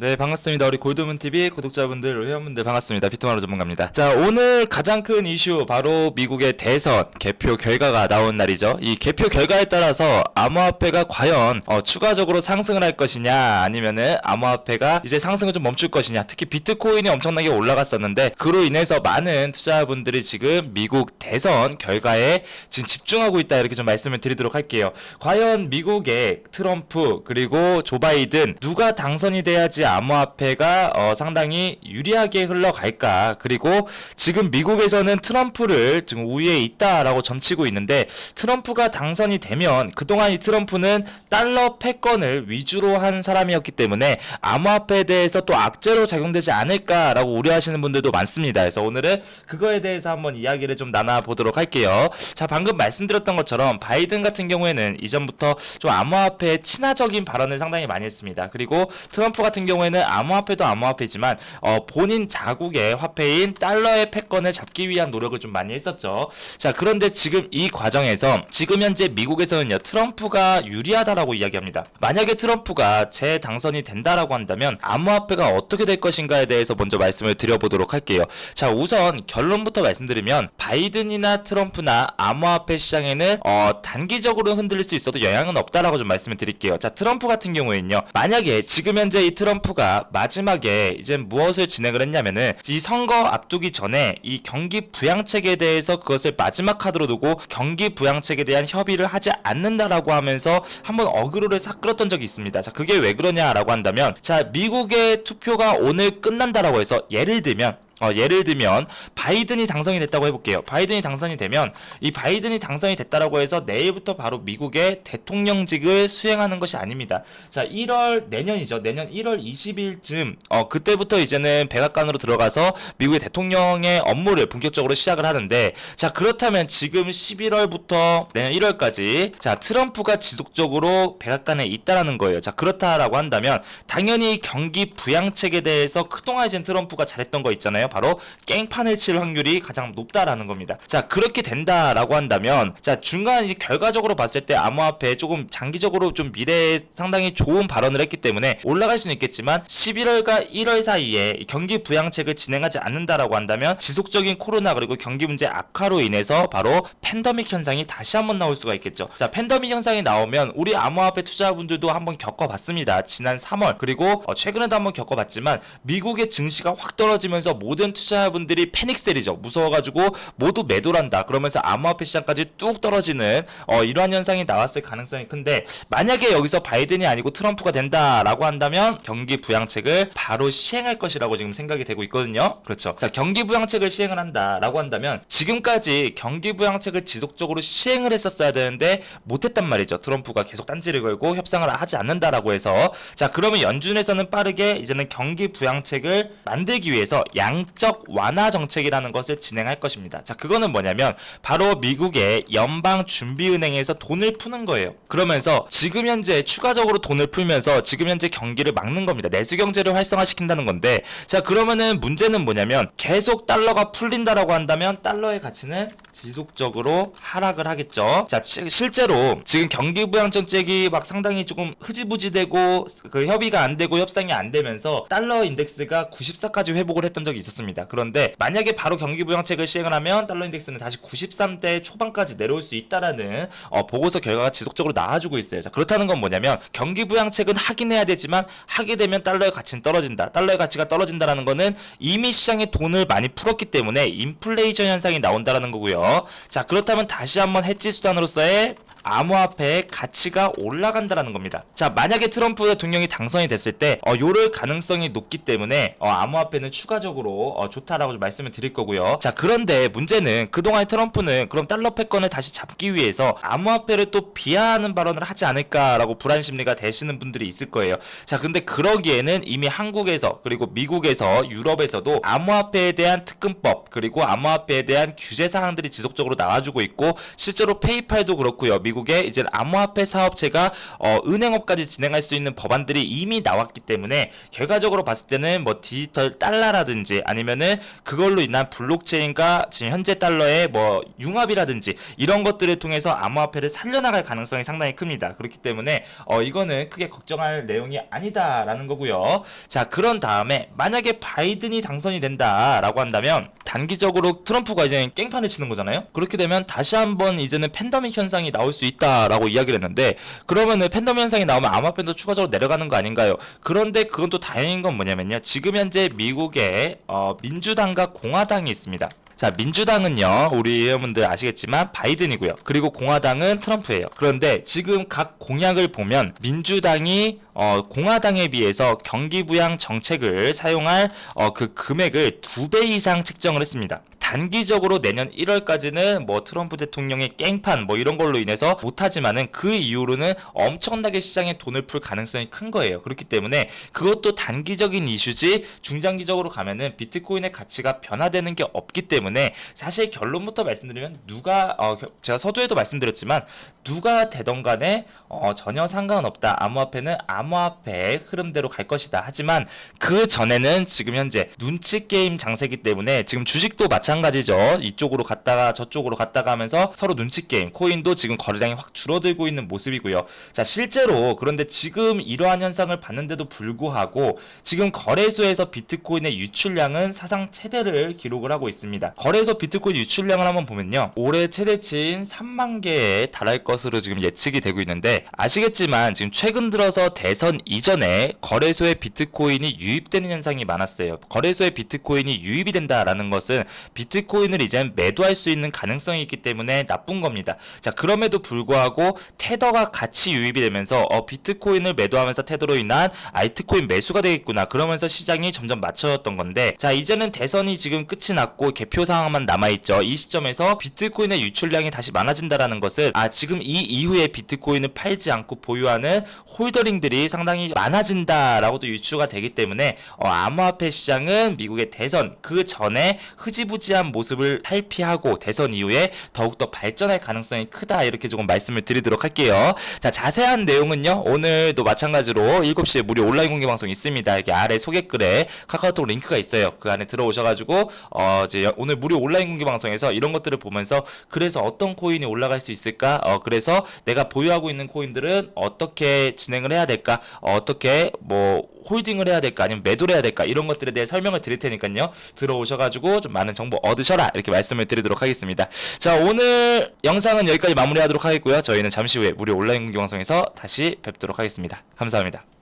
네 반갑습니다. 우리 골드문TV 구독자분들 회원분들 반갑습니다. 비트마로 전문가입니다. 자 오늘 가장 큰 이슈 바로 미국의 대선 개표 결과가 나온 날이죠. 이 개표 결과에 따라서 암호화폐가 과연 어, 추가적으로 상승을 할 것이냐 아니면은 암호화폐가 이제 상승을 좀 멈출 것이냐. 특히 비트코인이 엄청나게 올라갔었는데 그로 인해서 많은 투자분들이 지금 미국 대선 결과에 지금 집중하고 있다 이렇게 좀 말씀을 드리도록 할게요. 과연 미국의 트럼프 그리고 조 바이든 누가 당선이 돼야지 암호화폐가 어, 상당히 유리하게 흘러갈까 그리고 지금 미국에서는 트럼프를 지금 우위에 있다라고 점치고 있는데 트럼프가 당선이 되면 그동안 이 트럼프는 달러 패권을 위주로 한 사람이었기 때문에 암호화폐에 대해서 또 악재로 작용되지 않을까라고 우려하시는 분들도 많습니다. 그래서 오늘은 그거에 대해서 한번 이야기를 좀 나눠보도록 할게요. 자 방금 말씀드렸던 것처럼 바이든 같은 경우에는 이전부터 좀 암호화폐에 친화적인 발언을 상당히 많이 했습니다. 그리고 트럼프 같은 경우 에는 암호화폐도 암호화폐지만 어, 본인 자국의 화폐인 달러의 패권을 잡기 위한 노력을 좀 많이 했었죠. 자 그런데 지금 이 과정에서 지금 현재 미국에서는요 트럼프가 유리하다라고 이야기합니다. 만약에 트럼프가 재당선이 된다라고 한다면 암호화폐가 어떻게 될 것인가에 대해서 먼저 말씀을 드려보도록 할게요. 자 우선 결론부터 말씀드리면 바이든이나 트럼프나 암호화폐 시장에는 어, 단기적으로 흔들릴 수 있어도 영향은 없다라고 좀 말씀을 드릴게요. 자 트럼프 같은 경우에는요 만약에 지금 현재 이 트럼프 가 마지막에 이제 무엇을 진행을 했냐면은 이 선거 앞두기 전에 이 경기 부양책에 대해서 그것을 마지막 카드로 두고 경기 부양책에 대한 협의를 하지 않는다라고 하면서 한번 어그로를 싹 끌었던 적이 있습니다. 자 그게 왜 그러냐라고 한다면 자 미국의 투표가 오늘 끝난다라고 해서 예를 들면 어, 예를 들면 바이든이 당선이 됐다고 해볼게요. 바이든이 당선이 되면 이 바이든이 당선이 됐다라고 해서 내일부터 바로 미국의 대통령직을 수행하는 것이 아닙니다. 자, 1월 내년이죠. 내년 1월 20일쯤 어, 그때부터 이제는 백악관으로 들어가서 미국의 대통령의 업무를 본격적으로 시작을 하는데 자 그렇다면 지금 11월부터 내년 1월까지 자 트럼프가 지속적으로 백악관에 있다라는 거예요. 자 그렇다라고 한다면 당연히 경기 부양책에 대해서 그동안 이제 트럼프가 잘했던 거 있잖아요. 바로 깽판을 칠 확률이 가장 높다라는 겁니다. 자 그렇게 된다라고 한다면 자 중간 이 결과적으로 봤을 때 암호화폐 조금 장기적으로 좀 미래에 상당히 좋은 발언을 했기 때문에 올라갈 수는 있겠지만 11월과 1월 사이에 이 경기 부양책을 진행하지 않는다라고 한다면 지속적인 코로나 그리고 경기 문제 악화로 인해서 바로 팬더믹 현상이 다시 한번 나올 수가 있겠죠. 자 팬더믹 현상이 나오면 우리 암호화폐 투자분들도 한번 겪어봤습니다. 지난 3월 그리고 어, 최근에도 한번 겪어봤지만 미국의 증시가 확 떨어지면서 모든 투자분들이 패닉셀이죠. 무서워가지고 모두 매도한다. 그러면서 암호화폐 시장까지 뚝 떨어지는 어, 이러한 현상이 나왔을 가능성이 큰데 만약에 여기서 바이든이 아니고 트럼프가 된다라고 한다면 경기 부양책을 바로 시행할 것이라고 지금 생각이 되고 있거든요. 그렇죠. 자 경기 부양책을 시행을 한다라고 한다면 지금까지 경기 부양책을 지속적으로 시행을 했었어야 되는데 못했단 말이죠. 트럼프가 계속 딴지를 걸고 협상을 하지 않는다라고 해서 자 그러면 연준에서는 빠르게 이제는 경기 부양책을 만들기 위해서 양적 완화 정책이라는 것을 진행할 것입니다. 자 그거는 뭐냐면 바로 미국의 연방 준비은행에서 돈을 푸는 거예요. 그러면서 지금 현재 추가적으로 돈을 풀면서 지금 현재 경기를 막는 겁니다. 내수 경제를 활성화시킨다는 건데 자 그러면은 문제는 뭐냐면 계속 달러가 풀린다라고 한다면 달러의 가치는 지속적으로 하락을 하겠죠. 자, 시- 실제로 지금 경기 부양 정책이 막 상당히 조금 흐지부지되고 그 협의가 안 되고 협상이 안 되면서 달러 인덱스가 94까지 회복을 했던 적이 있었습니다. 그런데 만약에 바로 경기 부양책을 시행을 하면 달러 인덱스는 다시 93대 초반까지 내려올 수 있다라는 어, 보고서 결과가 지속적으로 나와주고 있어요. 자, 그렇다는 건 뭐냐면 경기 부양책은 하긴 해야 되지만 하게 되면 달러의 가치는 떨어진다. 달러의 가치가 떨어진다라는 거는 이미 시장에 돈을 많이 풀었기 때문에 인플레이션 현상이 나온다라는 거고요. 자, 그렇다면 다시 한번 해지 수단으로서의 암호화폐의 가치가 올라간다라는 겁니다. 자, 만약에 트럼프 대통령이 당선이 됐을 때, 어, 요럴 가능성이 높기 때문에, 어, 암호화폐는 추가적으로, 어, 좋다라고 좀 말씀을 드릴 거고요. 자, 그런데 문제는 그동안 트럼프는 그럼 달러 패권을 다시 잡기 위해서 암호화폐를 또 비하하는 발언을 하지 않을까라고 불안 심리가 되시는 분들이 있을 거예요. 자, 근데 그러기에는 이미 한국에서, 그리고 미국에서, 유럽에서도 암호화폐에 대한 특근법, 그리고 암호화폐에 대한 규제 사항들이 지속적으로 나와주고 있고, 실제로 페이팔도 그렇고요. 미국 미국에 이제 암호화폐 사업체가 어, 은행업까지 진행할 수 있는 법안들이 이미 나왔기 때문에 결과적으로 봤을 때는 뭐 디지털 달러라든지 아니면은 그걸로 인한 블록체인과 지금 현재 달러의 뭐 융합이라든지 이런 것들을 통해서 암호화폐를 살려나갈 가능성이 상당히 큽니다. 그렇기 때문에 어, 이거는 크게 걱정할 내용이 아니다라는 거고요. 자 그런 다음에 만약에 바이든이 당선이 된다라고 한다면 단기적으로 트럼프가 이제 깽판을 치는 거잖아요. 그렇게 되면 다시 한번 이제는 팬더믹 현상이 나올 수 있다라고 이야기를 했는데 그러면은 팬더믹 현상이 나오면 암호화폐도 추가적으로 내려가는 거 아닌가요? 그런데 그건 또 다행인 건 뭐냐면요. 지금 현재 미국에 어, 민주당과 공화당이 있습니다. 자, 민주당은요, 우리 회원분들 아시겠지만 바이든이고요. 그리고 공화당은 트럼프예요. 그런데 지금 각 공약을 보면 민주당이 어, 공화당에 비해서 경기부양 정책을 사용할 어, 그 금액을 두 배 이상 책정을 했습니다. 단기적으로 내년 1월까지는 뭐 트럼프 대통령의 깽판 뭐 이런 걸로 인해서 못하지만은 그 이후로는 엄청나게 시장에 돈을 풀 가능성이 큰 거예요. 그렇기 때문에 그것도 단기적인 이슈지 중장기적으로 가면은 비트코인의 가치가 변화되는 게 없기 때문에 사실 결론부터 말씀드리면 누가 어, 겨- 제가 서두에도 말씀드렸지만 누가 되던 간에 어, 전혀 상관없다. 암호화폐는 암호화폐의 흐름대로 갈 것이다. 하지만 그 전에는 지금 현재 눈치 게임 장세기 때문에 지금 주식도 마찬가지 죠. 이쪽으로 갔다가 저쪽으로 갔다가 하면서 서로 눈치 게임. 코인도 지금 거래량이 확 줄어들고 있는 모습이고요. 자, 실제로 그런데 지금 이러한 현상을 봤는데도 불구하고 지금 거래소에서 비트코인의 유출량은 사상 최대를 기록을 하고 있습니다. 거래소 비트코인 유출량을 한번 보면요. 올해 최대치인 3만 개에 달할 것으로 지금 예측이 되고 있는데 아시겠지만 지금 최근 들어서 대선 이전에 거래소에 비트코인이 유입되는 현상이 많았어요. 거래소에 비트코인이 유입이 된다라는 것은 비트 코인을 이제 매도할 수 있는 가능성이 있기 때문에 나쁜 겁니다. 자, 그럼에도 불구하고 테더가 같이 유입이 되면서 어, 비트코인을 매도하면서 테더로 인한 알트코인 매수가 되겠구나. 그러면서 시장이 점점 맞춰졌던 건데 자, 이제는 대선이 지금 끝이 났고 개표 상황만 남아 있죠. 이 시점에서 비트코인의 유출량이 다시 많아진다라는 것은 아, 지금 이 이후에 비트코인을 팔지 않고 보유하는 홀더링들이 상당히 많아진다라고도 유추가 되기 때문에 어, 암호화폐 시장은 미국의 대선 그 전에 흐지부지 한 모습을 탈피하고 대선 이후에 더욱더 발전할 가능성이 크다 이렇게 조금 말씀을 드리도록 할게요. 자 자세한 내용은요 오늘도 마찬가지로 7시에 무료 온라인 공개 방송 있습니다. 여기 아래 소개글에 카카오톡 링크가 있어요. 그 안에 들어오셔가지고 어 이제 오늘 무료 온라인 공개 방송에서 이런 것들을 보면서 그래서 어떤 코인이 올라갈 수 있을까? 어 그래서 내가 보유하고 있는 코인들은 어떻게 진행을 해야 될까? 어, 어떻게 뭐 홀딩을 해야 될까? 아니면 매도를 해야 될까? 이런 것들에 대해 설명을 드릴 테니까요. 들어오셔가지고 좀 많은 정보 얻으셔라 이렇게 말씀을 드리도록 하겠습니다. 자 오늘 영상은 여기까지 마무리하도록 하겠고요. 저희는 잠시 후에 무료 온라인 공개 방송에서 다시 뵙도록 하겠습니다. 감사합니다.